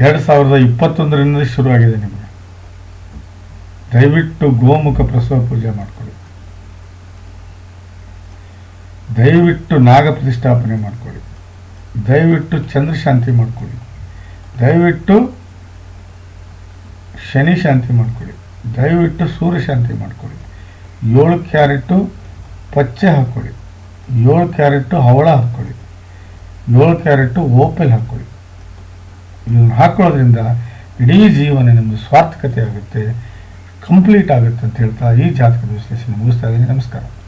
ಎರಡು ಸಾವಿರದ ಇಪ್ಪತ್ತೊಂದರಿಂದ ಶುರುವಾಗಿದೆ ನಿಮಗೆ. ದಯವಿಟ್ಟು ಗೋಮುಖ ಪ್ರಸವ ಪೂಜೆ ಮಾಡ್ಕೊಳ್ಳಿ. ದಯವಿಟ್ಟು ನಾಗ ಪ್ರತಿಷ್ಠಾಪನೆ ಮಾಡಿಕೊಳ್ಳಿ. ದಯವಿಟ್ಟು ಚಂದ್ರಶಾಂತಿ ಮಾಡ್ಕೊಳ್ಳಿ. ದಯವಿಟ್ಟು ಶನಿ ಶಾಂತಿ ಮಾಡಿಕೊಳ್ಳಿ. ದಯವಿಟ್ಟು ಸೂರ್ಯ ಶಾಂತಿ ಮಾಡಿಕೊಳ್ಳಿ. ಏಳು ಕ್ಯಾರೆಟು ಪಚ್ಚೆ ಹಾಕ್ಕೊಳ್ಳಿ ಏಳು ಕ್ಯಾರೆಟು ಹವಳ ಹಾಕ್ಕೊಳ್ಳಿ ಏಳು ಕ್ಯಾರೆಟು ಓಪೆಲ್ ಹಾಕ್ಕೊಳ್ಳಿ ಇದನ್ನು ಹಾಕ್ಕೊಳ್ಳೋದ್ರಿಂದ ಇಡೀ ಜೀವನ ನಿಮ್ಮದು ಸ್ವಾರ್ಥಕತೆ ಆಗುತ್ತೆ, ಕಂಪ್ಲೀಟ್ ಆಗುತ್ತೆ ಅಂತ ಹೇಳ್ತಾ ಈ ಜಾತಕದ ವಿಶ್ಲೇಷಣೆ ಮುಗಿಸ್ತಾ ಇದ್ದೀನಿ. ನಮಸ್ಕಾರ.